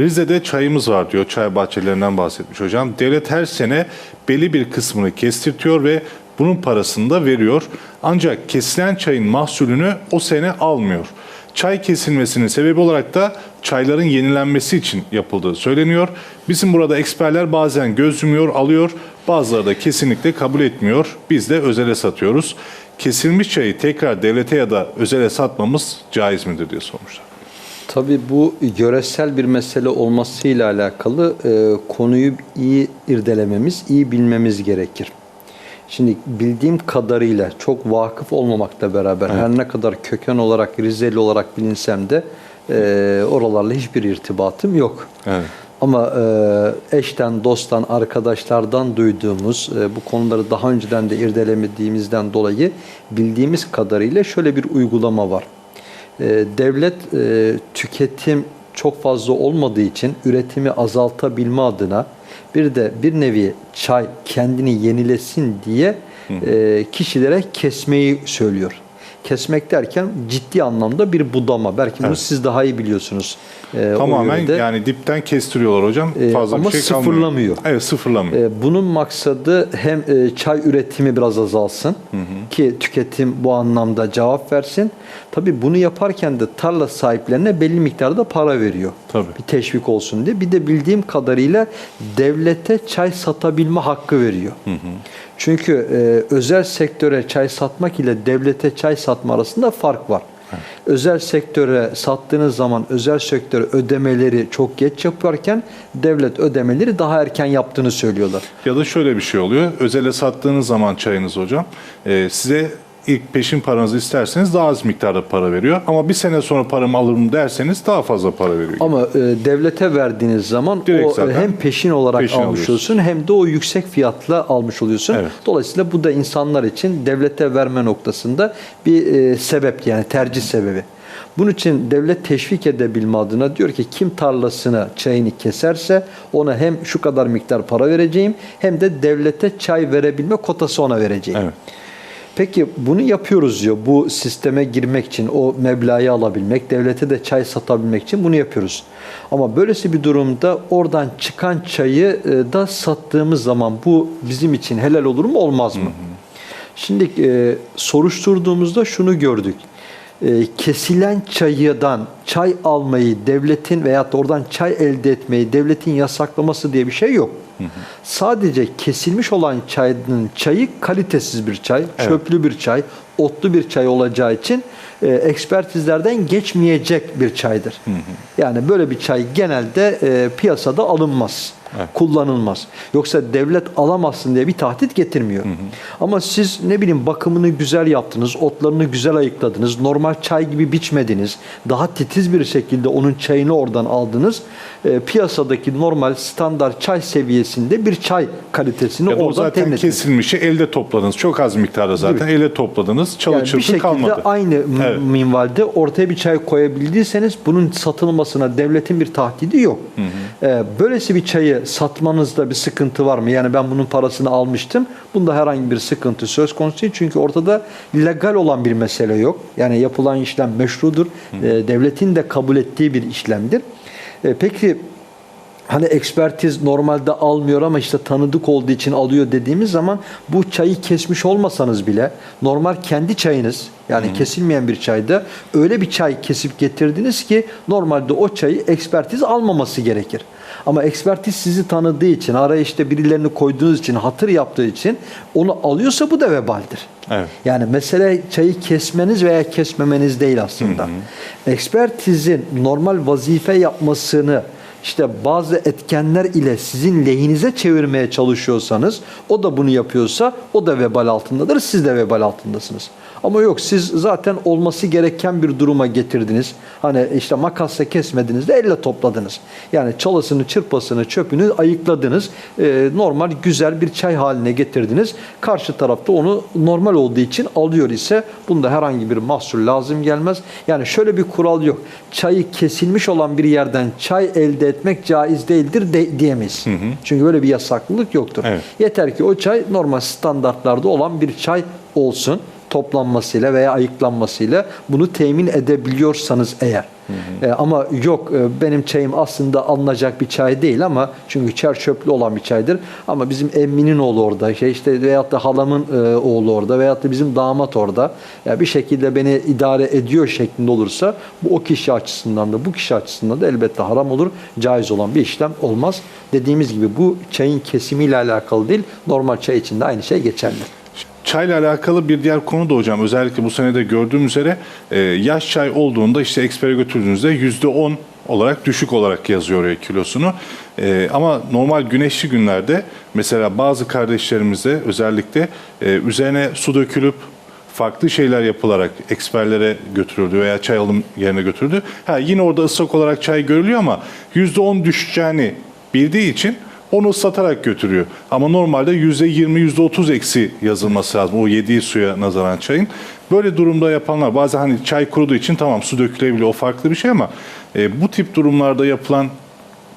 Rize'de çayımız var diyor. Çay bahçelerinden bahsetmiş hocam. Devlet her sene belli bir kısmını kestirtiyor ve bunun parasını da veriyor. Ancak kesilen çayın mahsulünü o sene almıyor. Çay kesilmesinin sebebi olarak da çayların yenilenmesi için yapıldığı söyleniyor. Bizim burada eksperler bazen göz yumuyor, alıyor. Bazıları da kesinlikle kabul etmiyor. Biz de özele satıyoruz. Kesilmiş çayı tekrar devlete ya da özele satmamız caiz midir diye sormuşlar. Tabii bu yöresel bir mesele olmasıyla alakalı e, konuyu iyi irdelememiz, iyi bilmemiz gerekir. Şimdi bildiğim kadarıyla çok vakıf olmamakla beraber her ne kadar köken olarak Rizeli olarak bilinsem de e, oralarla hiçbir irtibatım yok. Evet. Ama e, eşten, dosttan, arkadaşlardan duyduğumuz e, bu konuları daha önceden de irdelemediğimizden dolayı bildiğimiz kadarıyla şöyle bir uygulama var. E, devlet e, tüketim çok fazla olmadığı için üretimi azaltabilme adına bir de bir nevi çay kendini yenilesin diye e, kişilere kesmeyi söylüyor. Kesmek derken ciddi anlamda bir budama. Belki bunu Evet. siz daha iyi biliyorsunuz. e, o Tamamen yani dipten kestiriyorlar hocam. Ee, Fazla ama bir şey kalmıyor. sıfırlamıyor. Evet sıfırlamıyor. E, Bunun maksadı hem e, çay üretimi biraz azalsın ki tüketim bu anlamda cevap versin. Tabii bunu yaparken de tarla sahiplerine belli miktarda para veriyor. Tabii. Bir teşvik olsun diye. Bir de bildiğim kadarıyla devlete çay satabilme hakkı veriyor. Çünkü e, özel sektöre çay satmak ile devlete çay satma arasında fark var. Özel sektöre sattığınız zaman özel sektör ödemeleri çok geç yaparken devlet ödemeleri daha erken yaptığını söylüyorlar. Ya da şöyle bir şey oluyor. Özele sattığınız zaman çayınız hocam e, size ilk peşin paranızı isterseniz daha az miktarda para veriyor. Ama bir sene sonra paramı alırım derseniz daha fazla para veriyor. Ama e, devlete verdiğiniz zaman Direkt o zaten hem peşin olarak peşin almış alıyorsun. oluyorsun hem de o yüksek fiyatla almış oluyorsun. Evet. Dolayısıyla bu da insanlar için devlete verme noktasında bir e, sebep yani tercih sebebi. Bunun için devlet teşvik edebilme adına diyor ki kim tarlasına çayını keserse ona hem şu kadar miktar para vereceğim hem de devlete çay verebilme kotası ona vereceğim. Evet. Peki bunu yapıyoruz diyor. Bu sisteme girmek için, o meblağı alabilmek, devlete de çay satabilmek için bunu yapıyoruz. Ama böylesi bir durumda oradan çıkan çayı e, da sattığımız zaman bu bizim için helal olur mu olmaz mı? Şimdi e, soruşturduğumuzda şunu gördük. E, kesilen çayıdan çay almayı devletin veyahut da oradan çay elde etmeyi devletin yasaklaması diye bir şey yok. Sadece kesilmiş olan çayın çayı kalitesiz bir çay, çöplü bir çay, otlu bir çay olacağı için e, ekspertizlerden geçmeyecek bir çaydır. Yani böyle bir çay genelde e, piyasada alınmaz kullanılmaz. Yoksa devlet alamazsın diye bir tahdit getirmiyor. Ama siz ne bileyim bakımını güzel yaptınız, otlarını güzel ayıkladınız, normal çay gibi biçmediniz, daha titiz bir şekilde onun çayını oradan aldınız. E, piyasadaki normal standart çay seviyesinde bir çay kalitesini Ya o oradan zaten temin ettiniz. kesilmişi elde topladınız. Çok az miktarda zaten elde topladınız. Çalı Yani bir çırpı şekilde kalmadı. aynı m- Evet. minvalde ortaya bir çay koyabildiyseniz bunun satılmasına devletin bir tahdidi yok. Ee, böylesi bir çayı satmanızda bir sıkıntı var mı? Yani ben bunun parasını almıştım. Bunda herhangi bir sıkıntı söz konusu değil. Çünkü ortada legal olan bir mesele yok. Yani yapılan işlem meşrudur. Ee, devletin de kabul ettiği bir işlemdir. Ee, peki Hani ekspertiz normalde almıyor ama işte tanıdık olduğu için alıyor dediğimiz zaman bu çayı kesmiş olmasanız bile normal kendi çayınız yani kesilmeyen bir çayda öyle bir çay kesip getirdiniz ki normalde o çayı ekspertiz almaması gerekir. Ama ekspertiz sizi tanıdığı için, araya işte birilerini koyduğunuz için, hatır yaptığı için onu alıyorsa bu da vebaldir. Evet. Yani mesele çayı kesmeniz veya kesmemeniz değil aslında. Ekspertizin normal vazife yapmasını işte bazı etkenler ile sizin lehinize çevirmeye çalışıyorsanız, o da bunu yapıyorsa o da vebal altındadır, siz de vebal altındasınız. Ama yok siz zaten olması gereken bir duruma getirdiniz. Hani işte makasla kesmediniz de elle topladınız. Yani çalısını, çırpasını, çöpünü ayıkladınız. Ee, normal güzel bir çay haline getirdiniz. Karşı tarafta onu normal olduğu için alıyor ise bunda herhangi bir mahsur lazım gelmez. Yani şöyle bir kural yok. Çayı kesilmiş olan bir yerden çay elde etmek caiz değildir de, diyemeyiz. Çünkü böyle bir yasaklılık yoktur. Evet. Yeter ki o çay normal standartlarda olan bir çay olsun toplanmasıyla veya ayıklanmasıyla bunu temin edebiliyorsanız eğer. E, ama yok e, benim çayım aslında alınacak bir çay değil ama çünkü çer çöplü olan bir çaydır. Ama bizim emminin oğlu orada şey işte veyahut da halamın e, oğlu orada veyahut da bizim damat orada. Ya bir şekilde beni idare ediyor şeklinde olursa bu o kişi açısından da bu kişi açısından da elbette haram olur. Caiz olan bir işlem olmaz. Dediğimiz gibi bu çayın kesimiyle alakalı değil. Normal çay için de aynı şey geçerli. Çayla alakalı bir diğer konu da hocam özellikle bu senede gördüğüm üzere e, yaş çay olduğunda işte ekspere götürdüğünüzde %10 olarak düşük olarak yazıyor oraya kilosunu. E, ama normal güneşli günlerde mesela bazı kardeşlerimize özellikle e, üzerine su dökülüp farklı şeyler yapılarak eksperlere götürüldü veya çay alım yerine götürüldü. Ha, yine orada ıslak olarak çay görülüyor ama %10 düşeceğini bildiği için onu ıslatarak götürüyor. Ama normalde %20, %30 eksi yazılması lazım o yediği suya nazaran çayın. Böyle durumda yapanlar bazen hani çay kuruduğu için tamam su dökülebiliyor o farklı bir şey ama e, bu tip durumlarda yapılan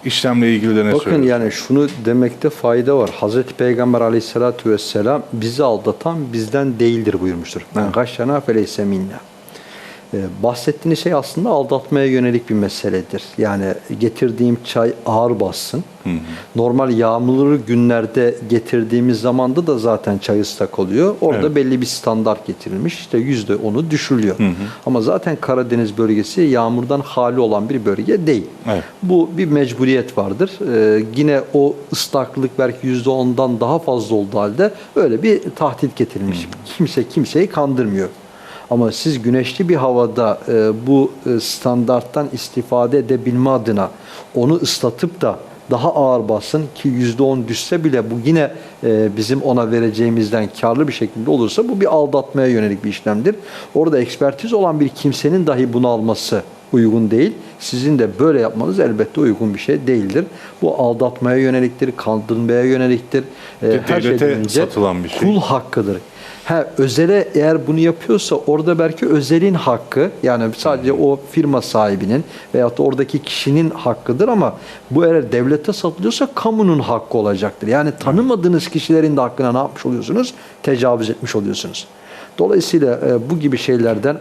işlemle ilgili de ne Bakın söylüyorsunuz? yani şunu demekte fayda var. Hazreti Peygamber aleyhissalatü vesselam bizi aldatan bizden değildir buyurmuştur. Ben gaşşana feleyse minna. Ee, bahsettiğiniz şey aslında aldatmaya yönelik bir meseledir. Yani getirdiğim çay ağır bassın. Normal yağmurlu günlerde getirdiğimiz zamanda da zaten çay ıslak oluyor. Orada Evet. belli bir standart getirilmiş. İşte yüzde onu düşürülüyor. Ama zaten Karadeniz bölgesi yağmurdan hali olan bir bölge değil. Evet. Bu bir mecburiyet vardır. Ee, yine o ıslaklık belki yüzde ondan daha fazla olduğu halde öyle bir tahdit getirilmiş. Kimse kimseyi kandırmıyor. Ama siz güneşli bir havada e, bu e, standarttan istifade edebilme adına onu ıslatıp da daha ağır basın ki yüzde on düşse bile bu yine e, bizim ona vereceğimizden karlı bir şekilde olursa bu bir aldatmaya yönelik bir işlemdir. Orada ekspertiz olan bir kimsenin dahi bunu alması uygun değil. Sizin de böyle yapmanız elbette uygun bir şey değildir. Bu aldatmaya yöneliktir, kandırmaya yöneliktir. E, Bir devlete satılan bir şey. Kul hakkıdır. Ha, özele eğer bunu yapıyorsa orada belki özelin hakkı yani sadece o firma sahibinin veyahut da oradaki kişinin hakkıdır ama bu eğer devlete satılıyorsa kamunun hakkı olacaktır. Yani tanımadığınız kişilerin de hakkına ne yapmış oluyorsunuz? Tecavüz etmiş oluyorsunuz. Dolayısıyla e, bu gibi şeylerden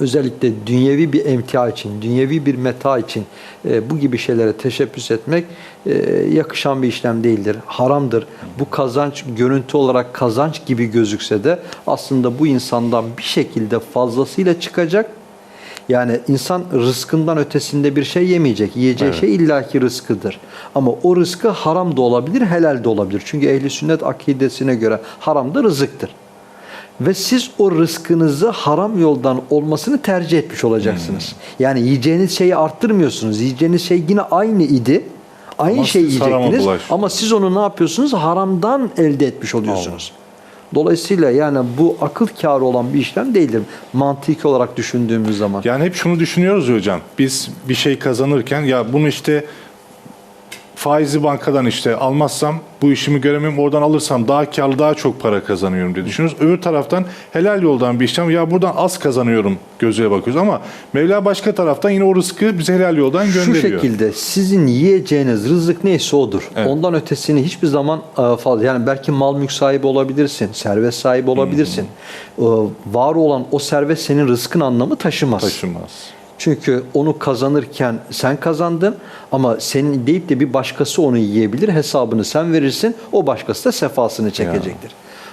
özellikle dünyevi bir emtia için, dünyevi bir meta için e, bu gibi şeylere teşebbüs etmek e, yakışan bir işlem değildir. Haramdır. Bu kazanç görüntü olarak kazanç gibi gözükse de aslında bu insandan bir şekilde fazlasıyla çıkacak. Yani insan rızkından ötesinde bir şey yemeyecek. Yiyeceği şey illaki rızkıdır. Ama o rızkı haram da olabilir, helal de olabilir. Çünkü ehli sünnet akidesine göre haram da rızıktır. Ve siz o rızkınızı haram yoldan olmasını tercih etmiş olacaksınız. Hmm. Yani yiyeceğiniz şeyi arttırmıyorsunuz. Yiyeceğiniz şey yine aynı idi. Aynı Ama şeyi yiyecektiniz. Ama siz onu ne yapıyorsunuz? Haramdan elde etmiş oluyorsunuz. Dolayısıyla yani bu akıl kârı olan bir işlem değildir. Mantiki olarak düşündüğümüz zaman. Yani hep şunu düşünüyoruz hocam. Biz bir şey kazanırken ya bunu işte faizi bankadan işte almazsam bu işimi göremem oradan alırsam daha karlı daha çok para kazanıyorum diye düşünüyoruz. Öbür taraftan helal yoldan bir işlem ya buradan az kazanıyorum gözüyle bakıyoruz ama Mevla başka taraftan yine o rızkı bize helal yoldan Şu gönderiyor. şekilde sizin yiyeceğiniz rızık neyse odur. Evet. Ondan ötesini hiçbir zaman e, fazla yani belki mal mülk sahibi olabilirsin, servet sahibi olabilirsin. Hmm. Var olan o servet senin rızkın anlamı taşımaz. Taşınmaz. Çünkü onu kazanırken sen kazandın ama senin deyip de bir başkası onu yiyebilir. Hesabını sen verirsin. O başkası da sefasını çekecektir.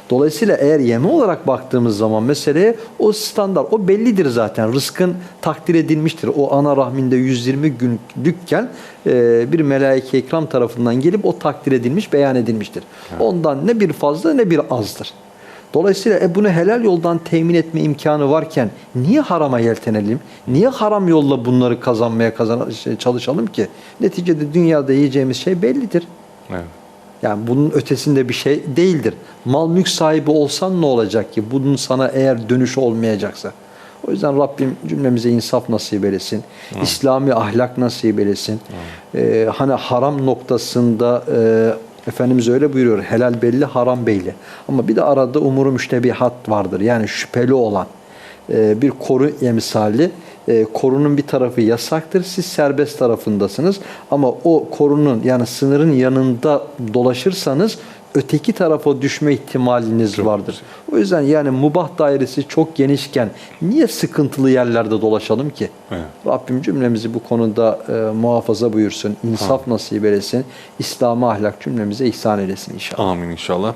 Dolayısıyla eğer yeme olarak baktığımız zaman meseleye o standart, o bellidir zaten. Rızkın takdir edilmiştir. O ana rahminde 120 günlükken e, bir melaike ikram tarafından gelip o takdir edilmiş, beyan edilmiştir. Ondan ne bir fazla ne bir azdır. Dolayısıyla e, bunu helal yoldan temin etme imkanı varken niye harama yeltenelim? Niye haram yolla bunları kazanmaya kazan şey, çalışalım ki? Neticede dünyada yiyeceğimiz şey bellidir. Evet. Yani bunun ötesinde bir şey değildir. Mal mülk sahibi olsan ne olacak ki? Bunun sana eğer dönüşü olmayacaksa. O yüzden Rabbim cümlemize insaf nasip eylesin. İslami ahlak nasip eylesin. Ee, hani haram noktasında e, Efendimiz öyle buyuruyor. Helal belli, haram belli. Ama bir de arada umuru müştebihat vardır. Yani şüpheli olan e, bir koru emsali. E, korunun bir tarafı yasaktır. Siz serbest tarafındasınız. Ama o korunun yani sınırın yanında dolaşırsanız öteki tarafa düşme ihtimaliniz Çok vardır. yüksek. O yüzden yani mubah dairesi çok genişken niye sıkıntılı yerlerde dolaşalım ki? Evet. Rabbim cümlemizi bu konuda e, muhafaza buyursun, insaf nasip eylesin, İslam'a ahlak cümlemize ihsan eylesin inşallah. Amin inşallah.